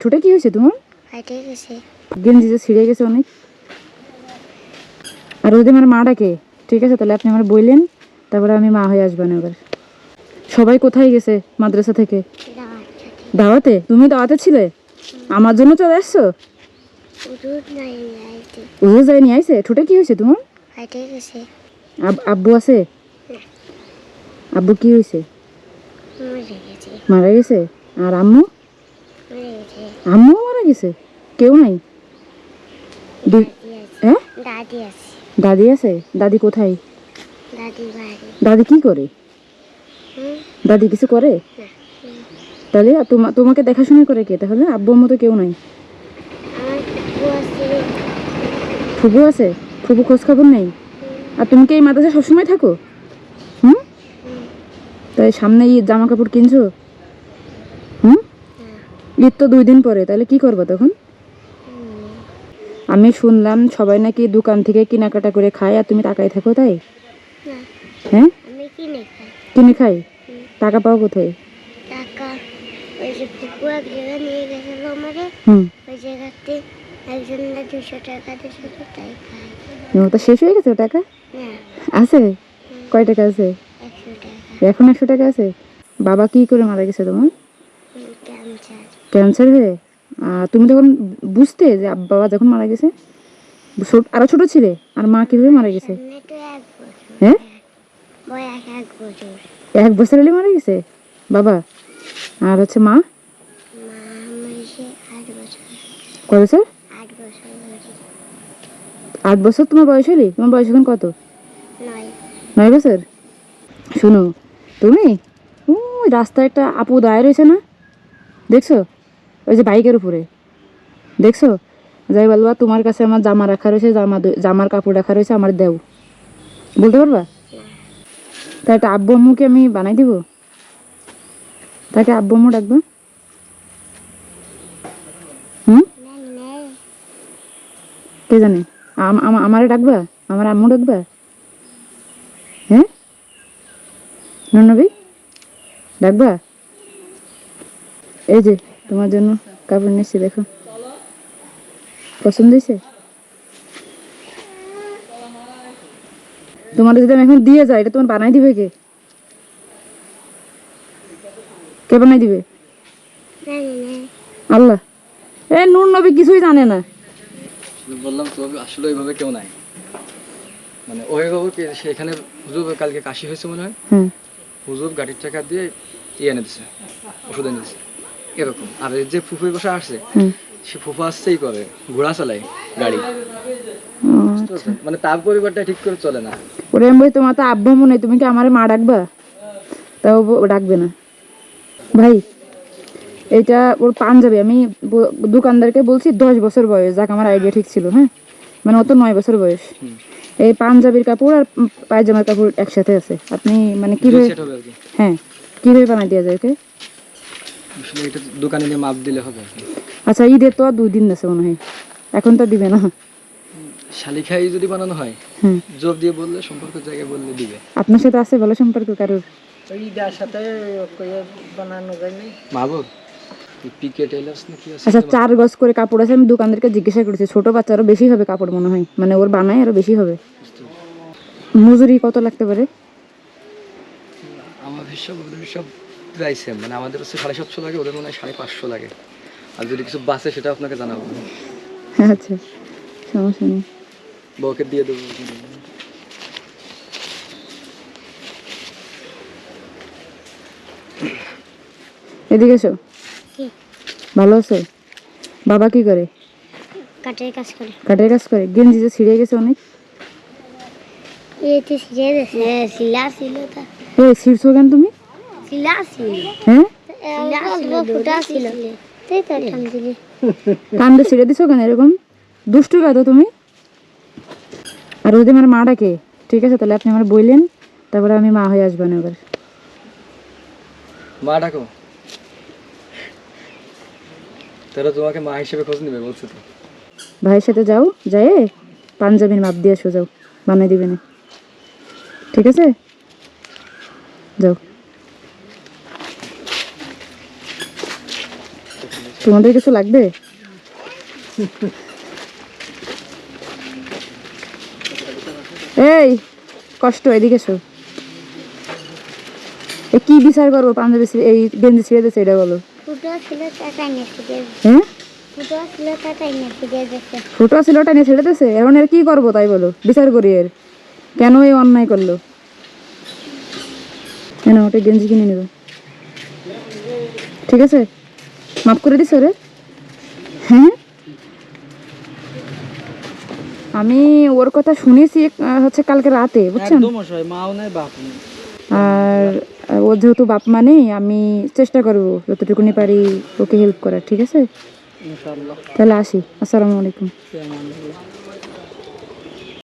ছোটে কি হয়েছে তোমার? ফাইটে গেঞ্জি যে ছিঁড়ে গেছে অনেক। আর ওদের আমার মা ডাকে ঠিক আছে তাহলে আপনি আমার বললেন তারপরে আমি মা হয়ে আসবেন এবার সবাই কোথায় গেছে মাদ্রাসা থেকে? দাওয়াতে? তুমি দাওয়াতে ছিলে? আমার জন্য চলে আসছো? উজু যাই নিয়ে আইছে? ঠোঁটে কি হয়েছে তোমার? আব্বু আছে? আব্বু কি হয়েছে? মারা গেছে? আর আম্মু? আম্মু মারা গেছে? কেউ নাই? দাদি আছে। হ্যাঁ দাদি আছে? দাদি কোথায়? দাদি কি করে? দাদি কিছু করে? তাহলে তোমাকে দেখাশোনা করে কে? তাহলে আব্বুর মতো কেউ নাই? আছে। ফুবু আছে? ফুবু খোঁজ খবর নেই? আর তুমি কি এই মাদ্রাসা সবসময় থাকো? হুম? তাই সামনে জামা কাপড় কিনছো? ঈদ তো দুই দিন পরে তাহলে কি করব তখন? আমি শুনলাম সবাই নাকি দোকান থেকে কেনাকাটা করে খায় আর তুমি টাকায় থাকো তাই? হ্যাঁ? কিনে খাই। টাকা পাও কোথায়? টাকা ওই যে ফুফু এক নিয়ে গেছিল আমারে। হুম। ওই জায়গাতে একজন না দুশো টাকা দিয়েছিল তাই খাই ও, শেষ হয়ে গেছে টাকা? আছে? কয় টাকা আছে? এখন একশো টাকা আছে? বাবা কি করে মারা গেছে তোমার? ক্যান্সার হয়ে আর তুমি তখন বুঝতে যে বাবা যখন মারা গেছে? আরও ছোট ছিলে? আর মা কীভাবে মারা গেছে? হ্যাঁ? এক বছর। হলে মারা গেছে? বাবা? আর হচ্ছে মা? আট বছর। আট বছর তোমার বয়স হলি? তোমার বয়স এখন কত? নয়। বছর? শুনো তুমি? ওই রাস্তায় একটা আপু দায় রয়েছে না? দেখছ? ওই যে বাইকের উপরে। দেখছ? যাই বলবা, তোমার কাছে আমার জামা রাখা রয়েছে, জামা জামার কাপড় রাখা রয়েছে, আমার দেও। বলতে পারবা? তা একটা আব্বু আমি বানাই দিব। তাকে আব্বু ডাকবো। হুম? কে জানে? আম- আম- আমারে ডাকবা? আমার আম্মু ডাকবা? হ্যাঁ? নবী ডাকবা? এই যে তোমার জন্য কাপড় নিচ্ছি দেখো। পছন্দ হয়েছে? তোমার যদি আমি এখন দিয়ে যাই এটা তোমার বানাই দিবে কে? কে বানাই দিবে? আল্লাহ। এ নূর নবী কিছুই জানে না। বললাম তো আসলে ওইভাবে কেউ নাই। মানে ওইভাবে কি সেখানে হুজুর কালকে কাশি হয়েছে মনে হয়। হ্যাঁ। হুজুর গাড়ির টাকা দিয়ে ইয়ে এনে দিছে ওষুধ এনে দিছে। এরকম। আর যে ফুফু বসে আসছে সে ফুফু আসছেই করে ঘোড়া চালায় গাড়ি। পারছ? মানে তার পরিবারটা ঠিক করে চলে না। ওরে আমি বলি তোমার তো আব্বু মনে তুমি কি আমার মা ডাকবা? তাও ডাকবে না। ভাই এইটা ওর পাঞ্জাবি আমি দোকানদারকে বলছি দশ বছর বয়স যাক আমার আইডিয়া ঠিক ছিল হ্যাঁ? মানে ও তো নয় বছর বয়স। এই পাঞ্জাবির কাপড় আর পায়জামার কাপড় একসাথে আছে। আপনি মানে কীভাবে হ্যাঁ কীভাবে বানাই দেওয়া যায় ওকে? আসলে এটা দোকানে নিয়ে মাপ দিলে হবে আচ্ছা ঈদের তো আর দুই দিন আছে মনে হয়। এখন তো দিবে না। শালিখাই যদি বানানো হয় জোর দিয়ে বললে সম্পর্ক জায়গায় বললে দিবে। আপনার সাথে আছে ভালো সম্পর্ক কারোর? মাহবুব পিকে টেলার্স না কি আচ্ছা চার গজ করে কাপড় আছে আমি দোকানদারকে জিজ্ঞাসা করেছি ছোট বাচ্চারও বেশি হবে কাপড় মনে হয়। মানে ওর বানায় আরও বেশি হবে। মজুরি কত লাগতে পারে? সব প্রায় সেম মানে আমাদের হচ্ছে সাড়ে সাতশো লাগে ওদের মনে হয় সাড়ে পাঁচশো লাগে। আর যদি কিছু বাসে সেটা আপনাকে জানাব। আচ্ছা সমস্যা নেই। বউকে দিয়ে দেবো। এদিকে এসো। ভালো আছো? বাবা কি করে? কাঠের কাজ করে। কাঠের কাজ করে? গেঞ্জি যে ছিঁড়ে গেছে অনেক? এই তো দিয়েছে শিলা ছিল তা। এ ছিঁড়ছো কেন তুমি? হ্যাঁ? দিলি কান্দে ছিঁড়ে দিছো কেন এরকম? দুষ্টু তো তুমি? আর যদি আমার মা ডাকে ঠিক আছে তাহলে আপনি আমার বললেন তারপরে আমি মা হয়ে আসবেন এবার। মা ডাকো। তারা তোমাকে মা হিসেবে খোঁজ নেবে বলছে তো। ভাইয়ের সাথে যাও যাই পাঞ্জাবির মাপ দিয়ে আসো যাও। বানিয়ে দিবে না। ঠিক আছে? যাও। তোমাদের কিছু লাগবে? এই কষ্ট এদিকে এসো। এ কি বিচার করব? পাঞ্জাবি এই গেঞ্জি ছিঁড়ে দিয়েছে এটা বলো। ফুটো ছিল টাটা হ্যাঁ? ফুটো ছিল নিয়ে ছেড়ে দিয়েছে। এখন এর কি করব তাই বলো? বিচার করি এর। কেন এই অন্যায় করল? কেন ওটা গেঞ্জি কিনে নেবে। ঠিক আছে? মাফ করে দিস রে হ্যাঁ? আমি ওর কথা শুনেছি হচ্ছে কালকে রাতে বুঝছেন? আর ওর যেহেতু বাপ মা নেই আমি চেষ্টা করব যতটুকুনি পারি ওকে হেল্প করার ঠিক আছে? তাহলে আসি। আসসালামু আলাইকুম।